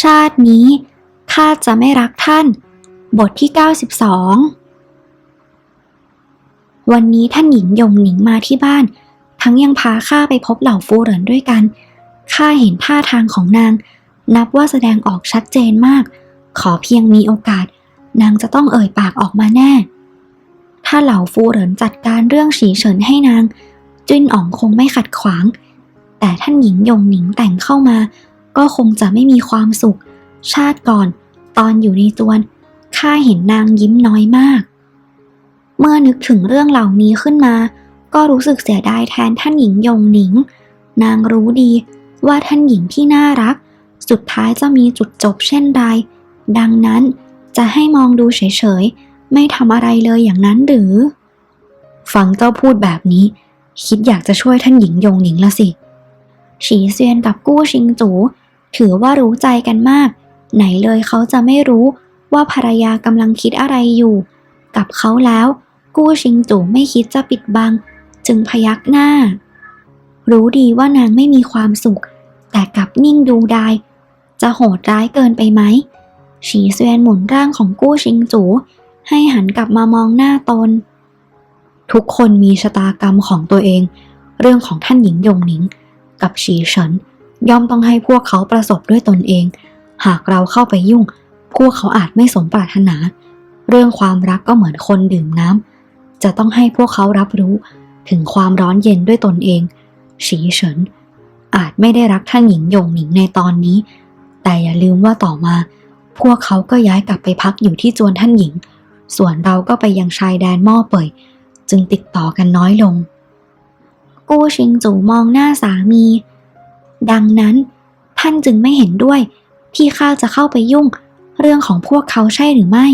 ชาตินี้ข้าจะไม่รักท่าน บทที่ 92 วันนี้ท่านหญิงยงหนิงมาที่บ้าน ทั้งยังพาข้าไปพบเหล่าฟูเหรินด้วยกัน ข้าเห็นท่าทางของนาง นับว่าแสดงออกชัดเจนมาก ขอเพียงมีโอกาส นางจะต้องเอ่ยปากออกมาแน่ ถ้าเหล่าฟูเหรินจัดการเรื่องฉีเฉินให้นางจิ้นอ๋องคงไม่ขัดขวาง แต่ท่านหญิงยงหนิงแต่งเข้ามา ก็คงจะไม่มีความสุข ชาติก่อนตอนอยู่ในจวนข้าเห็นนางยิ้มน้อยมาก เมื่อนึกถึงเรื่องเหล่านี้ขึ้นมา ก็รู้สึกเสียดายแทนท่านหญิงยงหนิง นางรู้ดีว่าท่านหญิงที่น่ารัก สุดท้ายจะมีจุดจบเช่นไร ดังนั้นจะให้มองดูเฉยๆ ไม่ทำอะไรเลยอย่างนั้นหรือ ฟังเจ้าพูดแบบนี้ คิดอยากจะช่วยท่านหญิงยงหนิงละสิ ฉีเซียนกับกู้ชิงจู ถือว่ารู้ใจกันมาก ไหนเลยเขาจะไม่รู้ว่าภรรยากำลังคิดอะไรอยู่ กับเขาแล้ว กู้ชิงจู่ไม่คิดจะปิดบัง จึงพยักหน้า รู้ดีว่านางไม่มีความสุข แต่กลับนิ่งดูดายจะโหดร้ายเกินไปไหมฉีเซียนหมุนร่างของกู้ชิงจูให้หันกลับมามองหน้าตน ทุกคนมีชะตากรรมของตัวเอง เรื่องของท่านหญิงยงหนิง กับฉีเฉิน ย่อมต้องให้พวกเขาประสบด้วยตนเอง หากเราเข้าไปยุ่ง พวกเขาอาจไม่สมปรารถนา เรื่องความรักก็เหมือนคนดื่มน้ำ จะต้องให้พวกเขารับรู้ถึงความร้อนเย็นด้วยตนเองฉีเฉิน อาจไม่ได้รักท่านหญิงยงหนิงในตอนนี้ แต่อย่าลืมว่าต่อมา พวกเขาก็ย้ายกลับไปพักอยู่ที่จวนท่านหญิง ส่วนเราก็ไปยังชายแดนหม้อเป่ย จึงติดต่อกันน้อยลง กู้ชิงจูมองหน้าสามี ดังนั้น ท่านจึงไม่เห็นด้วย ที่ข้าจะเข้าไปยุ่ง เรื่องของพวกเขาใช่หรือไม่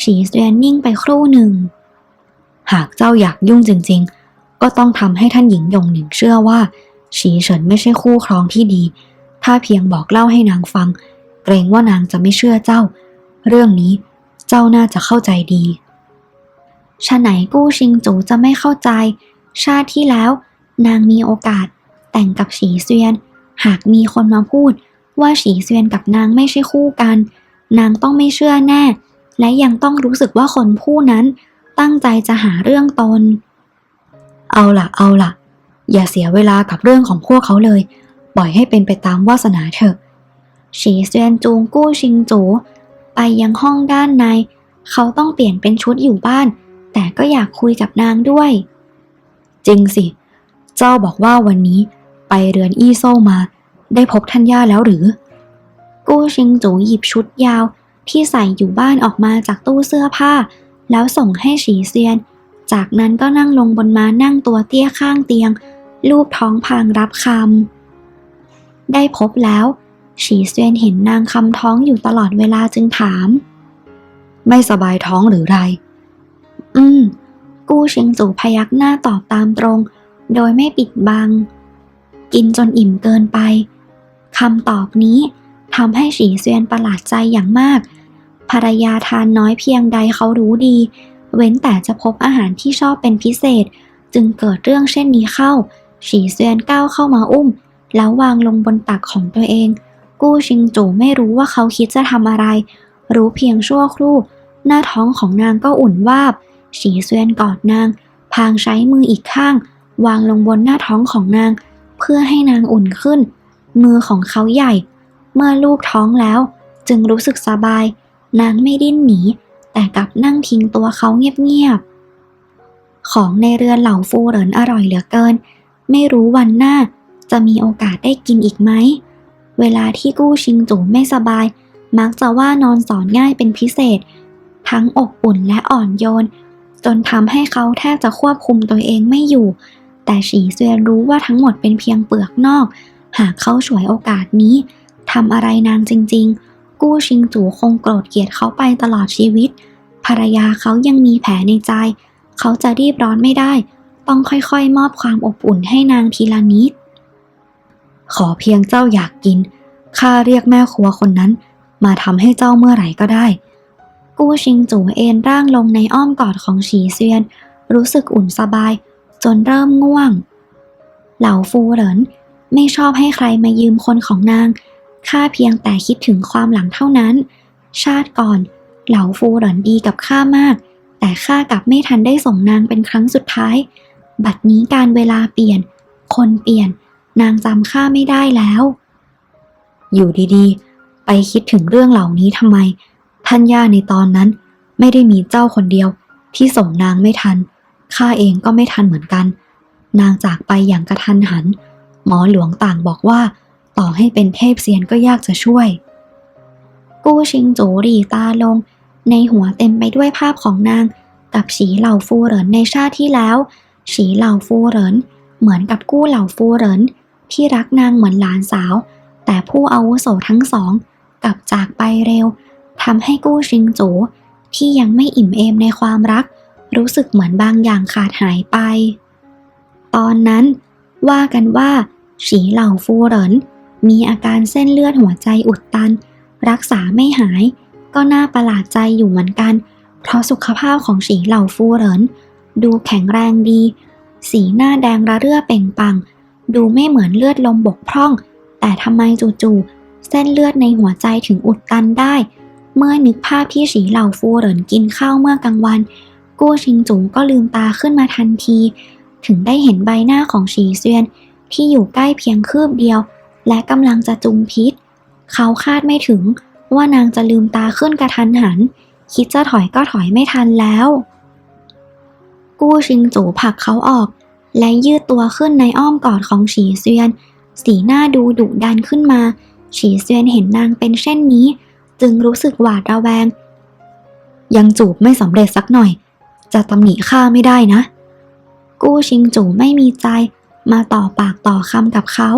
ฉีเซียนนิ่งไปครู่หนึ่ง หากเจ้าอยากยุ่งจริง ๆ ก็ต้องทำให้ท่านหญิงยงหนิงเชื่อว่าฉีเฉินไม่ใช่คู่ครองที่ดี ถ้าเพียงบอกเล่าให้นางฟัง เกรงว่านางจะไม่เชื่อเจ้า เรื่องนี้เจ้าน่าจะเข้าใจดีชะไหนกู้ชิงจูจะไม่เข้าใจ ชาติที่แล้ว นางมีโอกาสแต่งกับฉีเซียน หากมีคนมาพูดว่าฉีเซียนกับนางไม่ใช่คู่กัน นางต้องไม่เชื่อแน่ และยังต้องรู้สึกว่าคนผู้นั้นตั้งใจจะหาเรื่องตน เอาล่ะ เอาล่ะ อย่าเสียเวลากับเรื่องของพวกเขาเลย ปล่อยให้เป็นไปตามวาสนาเถอะ ฉีเซียนจูงกู้ชิงจูไปยังห้องด้านใน เขาต้องเปลี่ยนเป็นชุดอยู่บ้าน แต่ก็อยากคุยกับนางด้วย จริงสิ เจ้าบอกว่าวันนี้ ไปเรือนอี้โซ่มา ได้พบท่านย่าแล้วหรือ กู้ชิงจูหยิบชุดยาวที่ใส่อยู่บ้านออกมาจากตู้เสื้อผ้า แล้วส่งให้ฉีเซียน จากนั้นก็นั่งลงบนม้านั่งตัวเตี้ยข้างเตียง ลูบท้องพางรับคำได้พบแล้ว ฉีเซียนเห็นนางคำท้องอยู่ตลอดเวลาจึงถาม ไม่สบายท้องหรือไร อืม กู้เชิงจูพยักหน้าตอบตามตรง โดยไม่ปิดบัง กินจนอิ่มเกินไปคำตอบนี้ทำให้ฉีเซียนประหลาดใจอย่างมาก ภรรยาทานน้อยเพียงใดเขารู้ดี เว้นแต่จะพบอาหารที่ชอบเป็นพิเศษ จึงเกิดเรื่องเช่นนี้เข้าฉีเซียนก้าวเข้ามาอุ้ม แล้ววางลงบนตักของตัวเอง กู้ชิงจูไม่รู้ว่าเขาคิดจะทำอะไร รู้เพียงชั่วครู่ หน้าท้องของนางก็อุ่นวาบฉีเซียนกอดนาง พางใช้มืออีกข้าง วางลงบนหน้าท้องของนาง พื่อให้นางอุ่นขึ้น มือของเขาใหญ่ เมื่อลูบท้องแล้ว จึงรู้สึกสบาย นางไม่ดิ้นหนี แต่กลับนั่งทิ้งตัวเขาเงียบๆ ของในเรือนเหล่าฟูเหรินอร่อยเหลือเกิน ไม่รู้วันหน้าจะมีโอกาสได้กินอีกไหม เวลาที่กู้ชิงจูไม่สบาย มักจะว่านอนสอนง่ายเป็นพิเศษ ทั้งอบอุ่นและอ่อนโยน จนทำให้เขาแทบจะควบคุมตัวเองไม่อยู่ แต่ฉีเซียนรู้ว่าทั้งหมดเป็นเพียงเปลือกนอก หากเขาฉวยโอกาสนี้ทำอะไรนางจริง ๆ กู้ชิงจูคงโกรธเกลียดเขาไปตลอดชีวิต ภรรยาเขายังมีแผลในใจ เขาจะรีบร้อนไม่ได้ ต้องค่อยๆ มอบความอบอุ่นให้นางทีละนิด ขอเพียงเจ้าอยากกิน ข้าเรียกแม่ครัวคนนั้น มาทำให้เจ้าเมื่อไหร่ก็ได้ กู้ชิงจูเอนร่างลงในอ้อมกอดของฉีเซียน รู้สึกอุ่นสบาย จนเริ่มง่วง เหล่าฟูเหรินไม่ชอบให้ใครมายืมคนของนาง ข้าเพียงแต่คิดถึงความหลังเท่านั้น ชาติก่อน เหล่าฟูเหรินดีกับข้ามาก แต่ข้ากลับไม่ทันได้ส่งนางเป็นครั้งสุดท้าย บัดนี้การเวลาเปลี่ยน คนเปลี่ยน นางจำข้าไม่ได้แล้ว อยู่ดีๆ ไปคิดถึงเรื่องเหล่านี้ทำไม ท่านย่าในตอนนั้นไม่ได้มีเจ้าคนเดียวที่ส่งนางไม่ทัน ข้าเองก็ไม่ทันเหมือนกัน นางจากไปอย่างกระทันหัน หมอหลวงต่างบอกว่า ต่อให้เป็นเทพเซียนก็ยากจะช่วย กู้ชิงจูรีตาลง ในหัวเต็มไปด้วยภาพของนาง กับฉีเหล่าฟูเหรินในชาติที่แล้ว ฉีเหล่าฟูเหรินเหมือนกับกู้เหล่าฟูเหรินที่รักนางเหมือนหลานสาว แต่ผู้อาวุโสทั้งสองกลับจากไปเร็วทำให้กู้ชิงจูที่ยังไม่อิ่มเอมในความรัก รู้สึกเหมือนบางอย่างขาดหายไป ตอนนั้น ว่ากันว่าฉีเหล่าฟูเหรินมีอาการเส้นเลือดหัวใจอุดตัน รักษาไม่หาย ก็น่าประหลาดใจอยู่เหมือนกัน เพราะสุขภาพของฉีเหล่าฟูเหรินดูแข็งแรงดี สีหน้าแดงระเรื่อเป่งปัง ดูไม่เหมือนเลือดลมบกพร่อง แต่ทำไมจู่ๆเส้นเลือดในหัวใจถึงอุดตันได้ เมื่อนึกภาพที่ฉีเหล่าฟูเหรินกินข้าวเมื่อกลางวัน กู้ชิงจูก็ลืมตาขึ้นมาทันที ถึงได้เห็นใบหน้าของฉีเซียนที่อยู่ใกล้เพียงคืบเดียว และกำลังจะจุมพิษ เขาคาดไม่ถึงว่านางจะลืมตาขึ้นกระทันหัน คิดจะถอยก็ถอยไม่ทันแล้ว กู้ชิงจูผลักเขาออก และยืดตัวขึ้นในอ้อมกอดของฉีเซียน สีหน้าดูดุดันขึ้นมา ฉีเซียนเห็นนางเป็นเช่นนี้ จึงรู้สึกหวาดระแวง ยังจูบไม่สำเร็จสักหน่อย จะตำหนิข้าไม่ได้นะ กู้ชิงจู่ไม่มีใจ มาต่อปากต่อคำกับเขา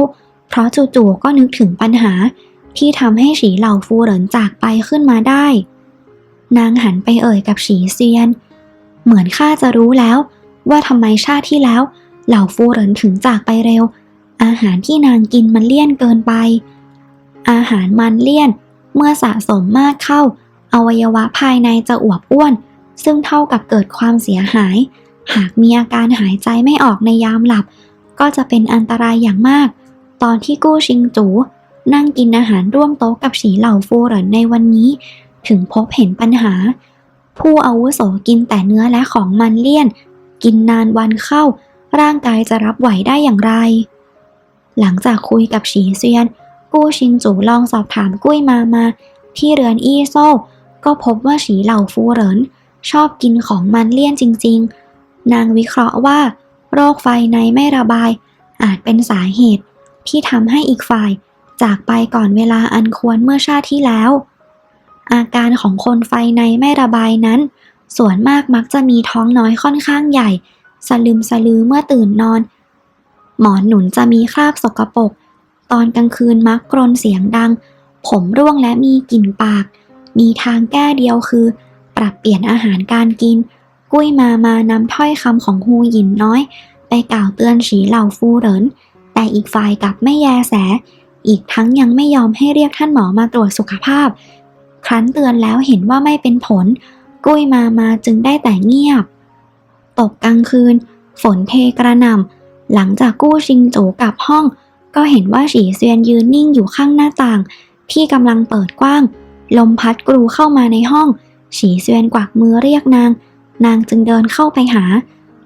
เพราะจู่ๆก็นึกถึงปัญหา ที่ทำให้ฉีเหล่าฟูเหรินจากไปขึ้นมาได้ นางหันไปเอ่ยกับฉีเซียน เหมือนข้าจะรู้แล้ว ว่าทำไมชาติที่แล้ว เหล่าฟูเหรินถึงจากไปเร็ว อาหารที่นางกินมันเลี่ยนเกินไป อาหารมันเลี่ยน เมื่อสะสมมากเข้า อวัยวะภายในจะอวบอ้วน ซึ่งเท่ากับเกิดความเสียหาย หากมีอาการหายใจไม่ออกในยามหลับ ก็จะเป็นอันตรายอย่างมาก ตอนที่กู้ชิงจู นั่งกินอาหารร่วมโต๊ะกับฉีเหล่าฟูเหรินในวันนี้ ถึงพบเห็นปัญหา ผู้อาวุโสกินแต่เนื้อและของมันเลี่ยน กินนานวันเข้า ร่างกายจะรับไหวได้อย่างไร หลังจากคุยกับฉีเซียน กู้ชิงจูลองสอบถามกุ้ยมามาที่เรือนอี้โซ่ก็พบว่าฉีเหล่าฟูเหริน ชอบกินของมันเลี่ยนจริง ๆ นางวิเคราะห์ว่า โรคไฟในไม่ระบาย อาจเป็นสาเหตุที่ทำให้อีกฝ่าย จากไปก่อนเวลาอันควรเมื่อชาติที่แล้ว อาการของคนไฟในไม่ระบายนั้น ส่วนมากมักจะมีท้องน้อยค่อนข้างใหญ่ สลึมสลือเมื่อตื่นนอน หมอนหนุนจะมีคราบสกปรกตอนกลางคืนมักกรนเสียงดัง ผมร่วงและมีกลิ่นปาก มีทางแก้เดียวคือ ปรับเปลี่ยนอาหารการกิน กุ้ยมามานำถ้อยคำของฮูหยินน้อย ไปกล่าวเตือนฉีเหล่าฟูเหริน แต่อีกฝ่ายกลับไม่แยแส อีกทั้งยังไม่ยอมให้เรียกท่านหมอมาตรวจสุขภาพ ครั้นเตือนแล้วเห็นว่าไม่เป็นผล กุ้ยมามาจึงได้แต่เงียบ ตกกลางคืน ฝนเทกระหน่ำหลังจากกู้ชิงจูกลับห้อง ก็เห็นว่าฉีเซียนยืนนิ่งอยู่ข้างหน้าต่าง ที่กำลังเปิดกว้าง ลมพัดกรูเข้ามาในห้อง ฉีเซียนกวักมือเรียกนาง นางจึงเดินเข้าไปหา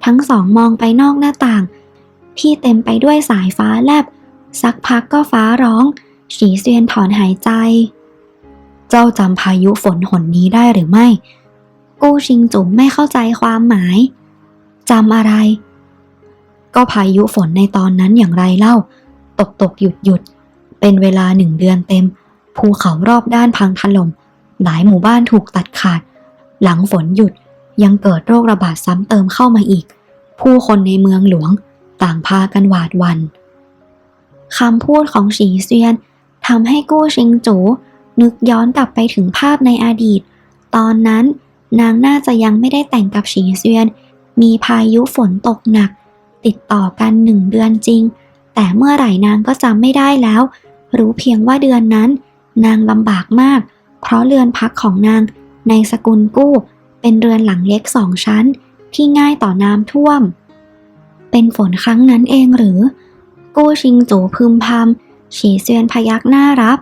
ทั้งสองมองไปนอกหน้าต่าง ที่เต็มไปด้วยสายฟ้าแลบ สักพักก็ฟ้าร้อง ฉีเซียนถอนหายใจ เจ้าจำพายุฝนหนนี้ได้หรือไม่ กู้ชิงจุ๋มไม่เข้าใจความหมายจำอะไร ก็พายุฝนในตอนนั้นอย่างไรเล่า ตกตกหยุดหยุดเป็นเวลาหนึ่งเดือนเต็ม ภูเขารอบด้านพังถล่ม หลายหมู่บ้านถูกตัดขาด หลังฝนหยุดยังเกิดโรคระบาดซ้ำเติมเข้ามาอีก ผู้คนในเมืองหลวงต่างพากันหวาดวันคำพูดของฉีเซียนทำให้กู้ชิงจูนึกย้อนกลับไปถึงภาพในอดีต ตอนนั้นนางน่าจะยังไม่ได้แต่งกับฉีเซียน มีพายุฝนตกหนัก ติดต่อกันหนึ่งเดือนจริง แต่เมื่อไหร่นางก็จำไม่ได้แล้ว รู้เพียงว่าเดือนนั้น นางลำบากมาก เพราะเรือนพักของนางในสกุลกู้ เป็นเรือนหลังเล็กสองชั้น ที่ง่ายต่อน้ำท่วม เป็นฝนครั้งนั้นเองหรือ กู้ชิงจูพึมพำฉีเซียนพยักหน้ารับ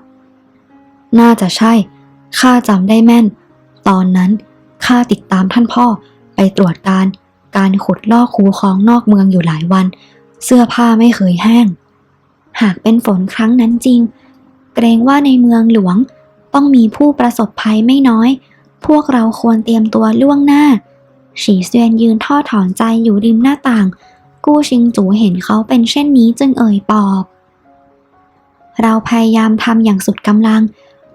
น่าจะใช่ ข้าจำได้แม่น ตอนนั้นข้าติดตามท่านพ่อไปตรวจการการขุดลอกคูคลองนอกเมืองอยู่หลายวัน เสื้อผ้าไม่เคยแห้ง หากเป็นฝนครั้งนั้นจริง เกรงว่าในเมืองหลวง ต้องมีผู้ประสบภัยไม่น้อย พวกเราควรเตรียมตัวล่วงหน้า ฉีเซียนยืนท่อถอนใจอยู่ริมหน้าต่าง กู้ชิงจูเห็นเขาเป็นเช่นนี้จึงเอ่ยปอบ เราพยายามทำอย่างสุดกำลัง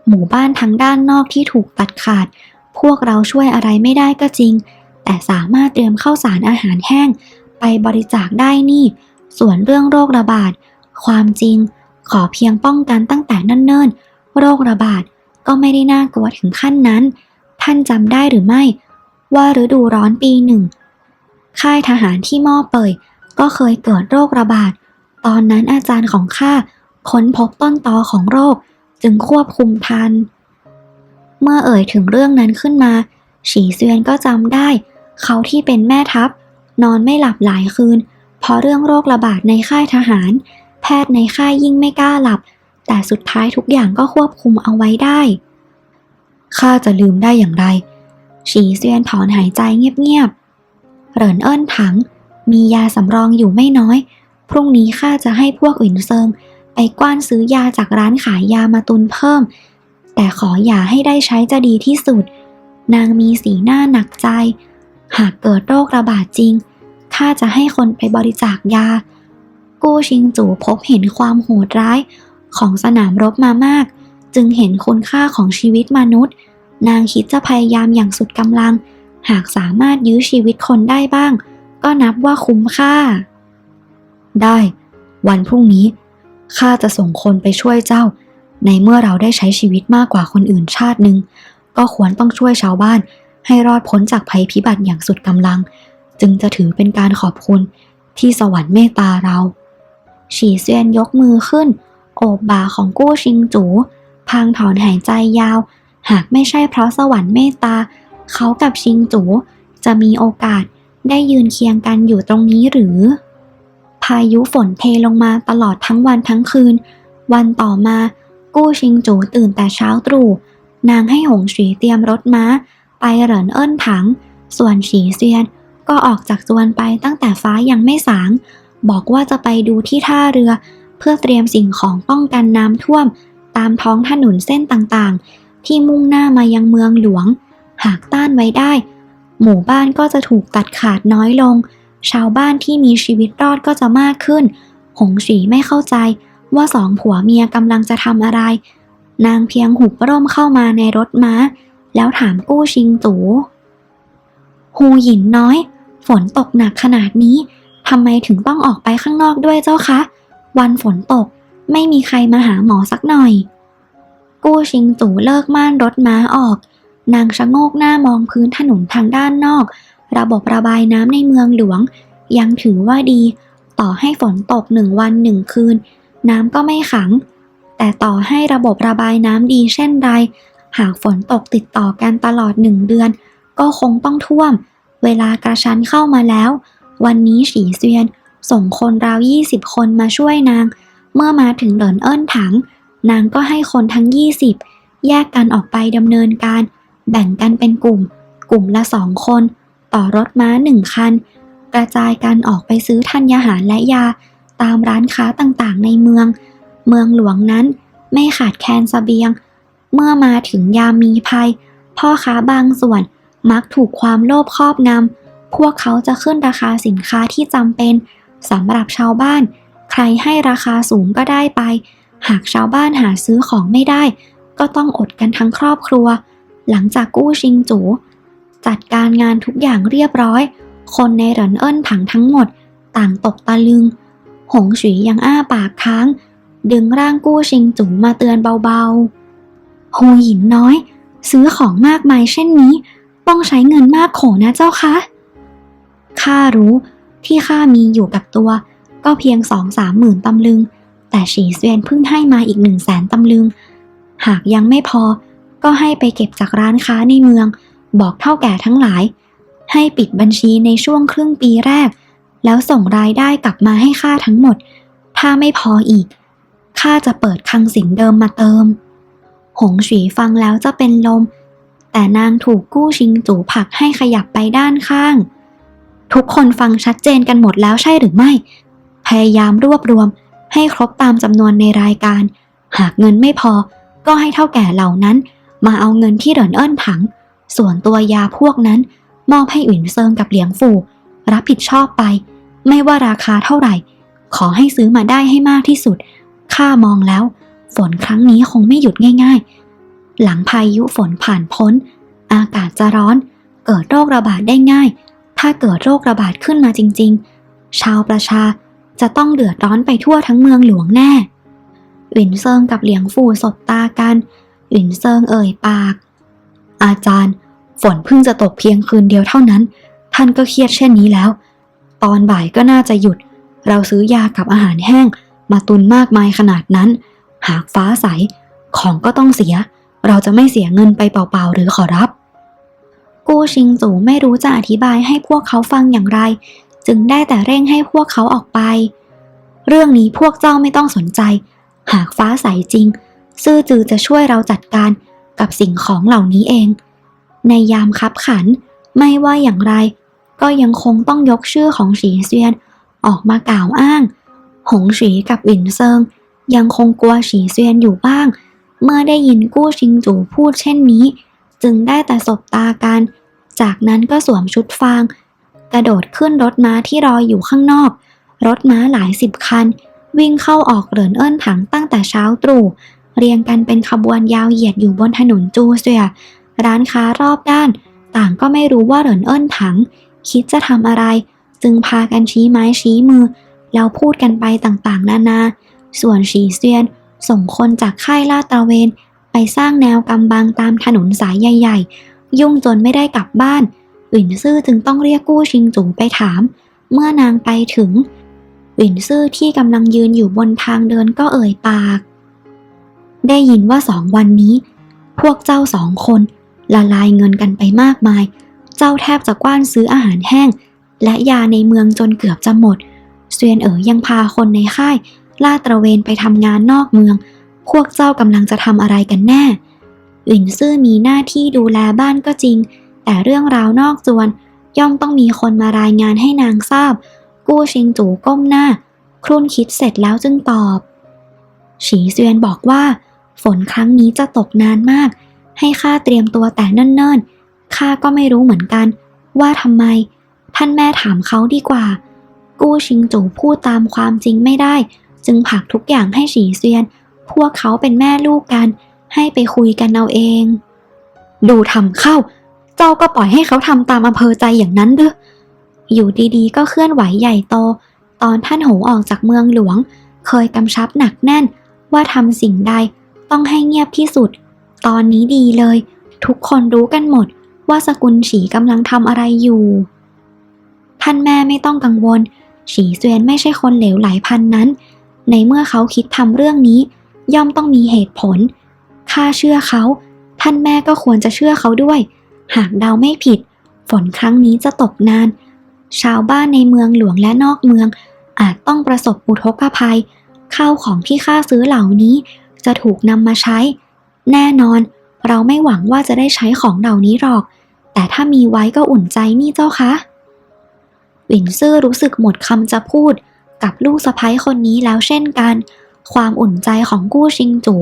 หมู่บ้านทางด้านนอกที่ถูกตัดขาด พวกเราช่วยอะไรไม่ได้ก็จริง แต่สามารถเตรียมข้าวสารอาหารแห้ง ไปบริจาคได้นี่ ส่วนเรื่องโรคระบาด ความจริง ขอเพียงป้องกันตั้งแต่เนิ่นๆโรคระบาด ก็ไม่ได้น่ากลัวถึงขั้นนั้น ท่านจำได้หรือไม่ ว่าฤดูร้อนปีหนึ่ง ค่ายทหารที่มอเปยก็เคยเกิดโรคระบาด ตอนนั้นอาจารย์ของข้าค้นพบต้นตอของโรคจึงควบคุมทัน เมื่อเอ่ยถึงเรื่องนั้นขึ้นมาฉีเซียนก็จำได้ เขาที่เป็นแม่ทัพ นอนไม่หลับหลายคืน เพราะเรื่องโรคระบาดในค่ายทหาร แพทย์ในค่ายยิ่งไม่กล้าหลับ แต่สุดท้ายทุกอย่างก็ควบคุมเอาไว้ได้ข้าจะลืมได้อย่างไร ฉีเซียนถอนหายใจเงียบๆเหรินเอิ้นถัง มียาสำรองอยู่ไม่น้อย พรุ่งนี้ข้าจะให้พวกอื่นเซิงไปกว้านซื้อยาจากร้านขายยามาตุนเพิ่ม แต่ขออย่าให้ได้ใช้จะดีที่สุด นางมีสีหน้าหนักใจ หากเกิดโรคระบาดจริงข้าจะให้คนไปบริจาคยา กู้ชิงจูพบเห็นความโหดร้าย ของสนามรบมามาก จึงเห็นคุณค่าของชีวิตมนุษย์ นางคิดจะพยายามอย่างสุดกำลัง หากสามารถยื้อชีวิตคนได้บ้าง ก็นับว่าคุ้มค่า ได้ วันพรุ่งนี้ข้าจะส่งคนไปช่วยเจ้า ในเมื่อเราได้ใช้ชีวิตมากกว่าคนอื่นชาติหนึ่งก็ควรต้องช่วยชาวบ้าน ให้รอดพ้นจากภัยพิบัติอย่างสุดกำลัง จึงจะถือเป็นการขอบคุณที่สวรรค์เมตตาเรา ฉีเซียนยกมือขึ้น โอบบ่าของกู้ชิงจู พางถอนหายใจยาว หากไม่ใช่เพราะสวรรค์เมตตา เขากับชิงจู จะมีโอกาสได้ยืนเคียงกันอยู่ตรงนี้หรือ พายุฝนเทลงมาตลอดทั้งวันทั้งคืน วันต่อมา กู้ชิงจูตื่นแต่เช้าตรู่ นางให้หงฉีเตรียมรถม้า ไปเหรินเอิ้นถัง ส่วนฉีเซียนก็ออกจากจวนไปตั้งแต่ฟ้ายังไม่สาง บอกว่าจะไปดูที่ท่าเรือ เพื่อเตรียมสิ่งของป้องกันน้ำท่วม ตามท้องถนนเส้นต่างๆ ที่มุ่งหน้ามายังเมืองหลวง หากต้านไว้ได้ หมู่บ้านก็จะถูกตัดขาดน้อยลง ชาวบ้านที่มีชีวิตรอดก็จะมากขึ้น หงฉีไม่เข้าใจว่าสองผัวเมียกำลังจะทำอะไร นางเพียงหุบร่มเข้ามาในรถม้า แล้วถามกู้ชิงตูฮูหยินน้อย ฝนตกหนักขนาดนี้ทำไมถึงต้องออกไปข้างนอกด้วยเจ้าคะ วันฝนตก ไม่มีใครมาหาหมอสักหน่อย กู้ชิงตูเลิกม่านรถม้าออก นางชะโงกหน้ามองพื้นถนนทางด้านนอก ระบบระบายน้ำในเมืองหลวง ยังถือว่าดี ต่อให้ฝนตกหนึ่งวันหนึ่งคืน น้ำก็ไม่ขัง แต่ต่อให้ระบบระบายน้ำดีเช่นไร หากฝนตกติดต่อกันตลอดหนึ่งเดือน ก็คงต้องท่วม เวลากระชั้นเข้ามาแล้ว วันนี้ฉีเซียน ส่งคนราว20คนมาช่วยนาง เมื่อมาถึงเหลินเอิ้นถัง นางก็ให้คนทั้ง20แยกกันออกไปดำเนินการ แบ่งกันเป็นกลุ่ม กลุ่มละสองคน ต่อรถม้าหนึ่งคัน กระจายกันออกไปซื้อธัญญาหารและยา ตามร้านค้าต่างๆ ในเมือง เมืองหลวงนั้นไม่ขาดแคลนเสบียง เมื่อมาถึงยามมีภัย พ่อค้าบางส่วนมักถูกความโลภครอบงำพวกเขาจะขึ้นราคาสินค้าที่จำเป็น สำหรับชาวบ้าน ใครให้ราคาสูงก็ได้ไป หากชาวบ้านหาซื้อของไม่ได้ ก็ต้องอดกันทั้งครอบครัว หลังจากกู้ชิงจูจัดการงานทุกอย่างเรียบร้อย คนในเหรินเอิ้นถังทั้งหมด ต่างตกตะลึง หงฉุยยังอ้าปากค้าง ดึงร่างกู้ชิงจูมาเตือนเบาๆหูหยินน้อย ซื้อของมากมายเช่นนี้ ต้องใช้เงินมากโขนะเจ้าคะข้ารู้ ที่ข้ามีอยู่กับตัว ก็เพียงสองสามหมื่นตำลึง แต่ฉีเซวียนเพิ่งให้มาอีกหนึ่งแสนตำลึง หากยังไม่พอ ก็ให้ไปเก็บจากร้านค้าในเมือง บอกเท่าแก่ทั้งหลาย ให้ปิดบัญชีในช่วงครึ่งปีแรก แล้วส่งรายได้กลับมาให้ข้าทั้งหมด ถ้าไม่พออีกข้าจะเปิดคลังสินเดิมมาเติม หงฉีฟังแล้วจะเป็นลม แต่นางถูกกู้ชิงจูผักให้ขยับไปด้านข้าง ทุกคนฟังชัดเจนกันหมดแล้วใช่หรือไม่ พยายามรวบรวม ให้ครบตามจำนวนในรายการ หากเงินไม่พอ ก็ให้เท่าแก่เหล่านั้น มาเอาเงินที่เหรินเอิ้นถัง ส่วนตัวยาพวกนั้น มอบให้อุ่นเซิงกับเหลียงฟูรับผิดชอบไป ไม่ว่าราคาเท่าไหร่ ขอให้ซื้อมาได้ให้มากที่สุดข้ามองแล้ว ฝนครั้งนี้คงไม่หยุดง่าย ๆ หลังพายุฝนผ่านพ้น อากาศจะร้อน เกิดโรคระบาดได้ง่าย ถ้าเกิดโรคระบาดขึ้นมาจริง ๆ ชาวประชาจะต้องเดือดร้อนไปทั่วทั้งเมืองหลวงแน่หวินเซิงกับเหลียงฟูสบตากันหวินเซิงเอ่ยปาก อาจารย์ ฝนเพิ่งจะตกเพียงคืนเดียวเท่านั้น ท่านก็เครียดเช่นนี้แล้ว ตอนบ่ายก็น่าจะหยุด เราซื้อยากับอาหารแห้ง มาตุนมากมายขนาดนั้น หากฟ้าใส ของก็ต้องเสีย เราจะไม่เสียเงินไปเปล่าๆหรือขอรับ กู้ชิงจูไม่รู้จะอธิบายให้พวกเขาฟังอย่างไร จึงได้แต่เร่งให้พวกเขาออกไป เรื่องนี้พวกเจ้าไม่ต้องสนใจ หากฟ้าใสจริง ซื่อจือจะช่วยเราจัดการกับสิ่งของเหล่านี้เอง ในยามคับขันไม่ว่าอย่างไร ก็ยังคงต้องยกชื่อของฉีเซียนออกมากล่าวอ้าง หงฉีกับหวินเซิง ยังคงกลัวฉีเซียนอยู่บ้าง เมื่อได้ยินกู้ชิงจูพูดเช่นนี้ จึงได้แต่สบตากัน จากนั้นก็สวมชุดฟาง กระโดดขึ้นรถม้าที่รออยู่ข้างนอก รถม้าหลายสิบคัน วิ่งเข้าออกเหรินเอิ้นถังตั้งแต่เช้าตรู่ เรียงกันเป็นขบวนยาวเหยียดอยู่บนถนนจูเซีย ร้านค้ารอบด้าน ต่างก็ไม่รู้ว่าเหรินเอิ้นถัง คิดจะทำอะไร จึงพากันชี้ไม้ชี้มือ แล้วพูดกันไปต่างๆ นานา ส่วนฉีเซียนส่งคนจากค่ายลาดตระเวน สร้างแนวกำบังตามถนนสายใหญ่ ๆ ยุ่งจนไม่ได้กลับบ้านหวินซื่อจึงต้องเรียกกู้ชิงจูไปถาม เมื่อนางไปถึงหวินซื่อที่กำลังยืนอยู่บนทางเดินก็เอ่ยปาก ได้ยินว่าสองวันนี้ พวกเจ้าสองคนละลายเงินกันไปมากมาย เจ้าแทบจะกว้านซื้ออาหารแห้ง และยาในเมืองจนเกือบจะหมดเซียนเอ๋อยังพาคนในค่ายลาดตระเวนไปทำงานนอกเมือง พวกเจ้ากำลังจะทำอะไรกันแน่หวินซื่อมีหน้าที่ดูแลบ้านก็จริง แต่เรื่องราวนอกจวน ย่อมต้องมีคนมารายงานให้นางทราบ กู้ชิงจูก้มหน้า ครุ่นคิดเสร็จแล้วจึงตอบฉีเซียนบอกว่า ฝนครั้งนี้จะตกนานมาก ให้ข้าเตรียมตัวแต่เนิ่นๆข้าก็ไม่รู้เหมือนกัน ว่าทำไม ท่านแม่ถามเขาดีกว่า กู้ชิงจูพูดตามความจริงไม่ได้ จึงผลักทุกอย่างให้ฉีเซียน พวกเขาเป็นแม่ลูกกัน ให้ไปคุยกันเอาเอง ดูทำเข้า เจ้าก็ปล่อยให้เขาทำตามอำเภอใจอย่างนั้นเด้ออยู่ดีๆ ก็เคลื่อนไหวใหญ่โต ตอนท่านโหออกจากเมืองหลวง เคยกำชับหนักแน่นว่าทำสิ่งใดต้องให้เงียบที่สุด ตอนนี้ดีเลย ทุกคนรู้กันหมดว่าสกุลฉีกำลังทำอะไรอยู่ ท่านแม่ไม่ต้องกังวล ฉีเซียนไม่ใช่คนเหลวไหลพันนั้น ในเมื่อเขาคิดทำเรื่องนี้ ย่อมต้องมีเหตุผล ข้าเชื่อเขา ท่านแม่ก็ควรจะเชื่อเขาด้วย หากเดาไม่ผิด ฝนครั้งนี้จะตกนาน ชาวบ้านในเมืองหลวงและนอกเมือง อาจต้องประสบอุทกภัย ข้าวของที่ข้าซื้อเหล่านี้ จะถูกนำมาใช้ แน่นอน เราไม่หวังว่าจะได้ใช้ของเหล่านี้หรอก แต่ถ้ามีไว้ก็อุ่นใจนี่เจ้าคะหวินซื่อรู้สึกหมดคำจะพูดกับลูกสะพ้ยคนนี้แล้วเช่นกัน ความอุ่นใจของกู้ชิงจู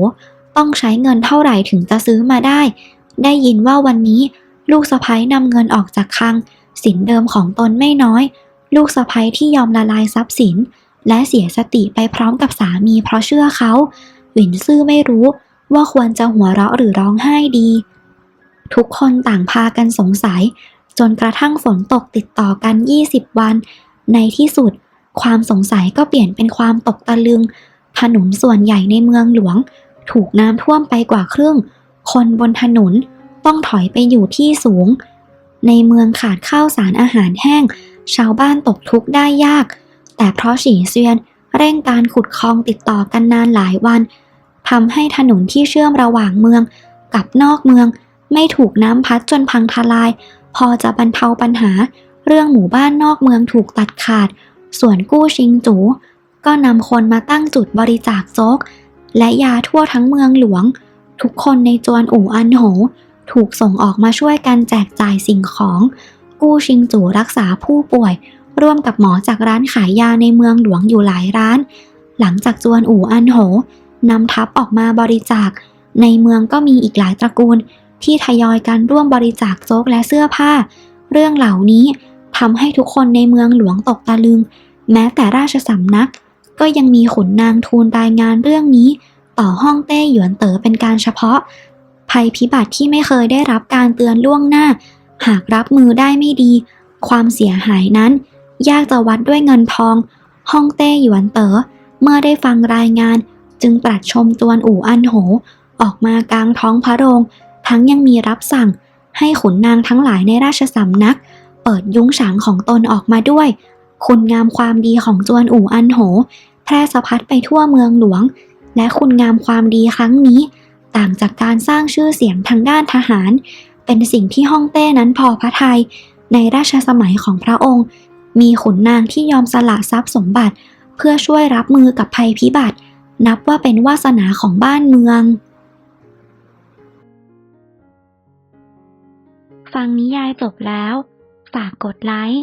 ต้องใช้เงินเท่าไหร่ถึงจะซื้อมาได้ ได้ยินว่าวันนี้ ลูกสะพ้ยนำเงินออกจากคลัง สินเดิมของตนไม่น้อย ลูกสะพ้ยที่ยอมละลายทรัพย์สิน และเสียสติไปพร้อมกับสามีเพราะเชื่อเขาหวินซื่อไม่รู้ว่าควรจะหัวเราะหรือร้องไห้ดี ทุกคนต่างพากันสงสัย จนกระทั่งฝนตกติดต่อกัน 20 วัน ในที่สุด ความสงสัยก็เปลี่ยนเป็นความตกตะลึง ถนนส่วนใหญ่ในเมืองหลวง ถูกน้ำท่วมไปกว่าครึ่ง คนบนถนนต้องถอยไปอยู่ที่สูง ในเมืองขาดข้าวสารอาหารแห้ง ชาวบ้านตกทุกข์ได้ยาก แต่เพราะฉีเซียนเร่งการขุดคลองติดต่อกันนานหลายวันทำให้ถนนที่เชื่อมระหว่างเมืองกับนอกเมือง ไม่ถูกน้ำพัดจนพังทลาย พอจะบรรเทาปัญหา เรื่องหมู่บ้านนอกเมืองถูกตัดขาด ส่วนกู้ชิงจู ก็นำคนมาตั้งจุดบริจาคโจ๊ก และยาทั่วทั้งเมืองหลวง ทุกคนในจวนอู่อันโห ถูกส่งออกมาช่วยกันแจกจ่ายสิ่งของ กู้ชิงจู่รักษาผู้ป่วย ร่วมกับหมอจากร้านขายยาในเมืองหลวงอยู่หลายร้าน หลังจากจวนอู่อันโหนำทัพออกมาบริจาค ในเมืองก็มีอีกหลายตระกูล ที่ทยอยกันร่วมบริจาคโจ๊กและเสื้อผ้า เรื่องเหล่านี้ทำให้ทุกคนในเมืองหลวงตกตะลึง แม้แต่ราชสำนัก ก็ยังมีขุนนางทูลรายงานเรื่องนี้ ต่อห้องเต้หยวนเต๋อเป็นการเฉพาะ ภัยพิบัติที่ไม่เคยได้รับการเตือนล่วงหน้า หากรับมือได้ไม่ดี ความเสียหายนั้น ยากจะวัดด้วยเงินทอง ห้องเต้หยวนเต๋อเมื่อได้ฟังรายงาน จึงปรัดชมจวนอู่อันโห ออกมากลางท้องพระโรง ทั้งยังมีรับสั่งให้ขุนนางทั้งหลายในราชสำนัก เปิดยุ้งฉางของตนออกมาด้วย คุณงามความดีของจวนอู่อันโห แพร่สะพัดไปทั่วเมืองหลวง และคุณงามความดีครั้งนี้ ต่างจากการสร้างชื่อเสียงทางด้านทหาร เป็นสิ่งที่ฮ่องเต้นั้นพอพระทยัยในราชสมัยของพระองค์ มีขุนนางที่ยอมสละทรัพย์สมบัติ เพื่อช่วยรับมือกับภัยพิบัติ นับว่าเป็นวาสนาของบ้านเมือง ฟังนิยายจบแล้ว ฝากกดไลค์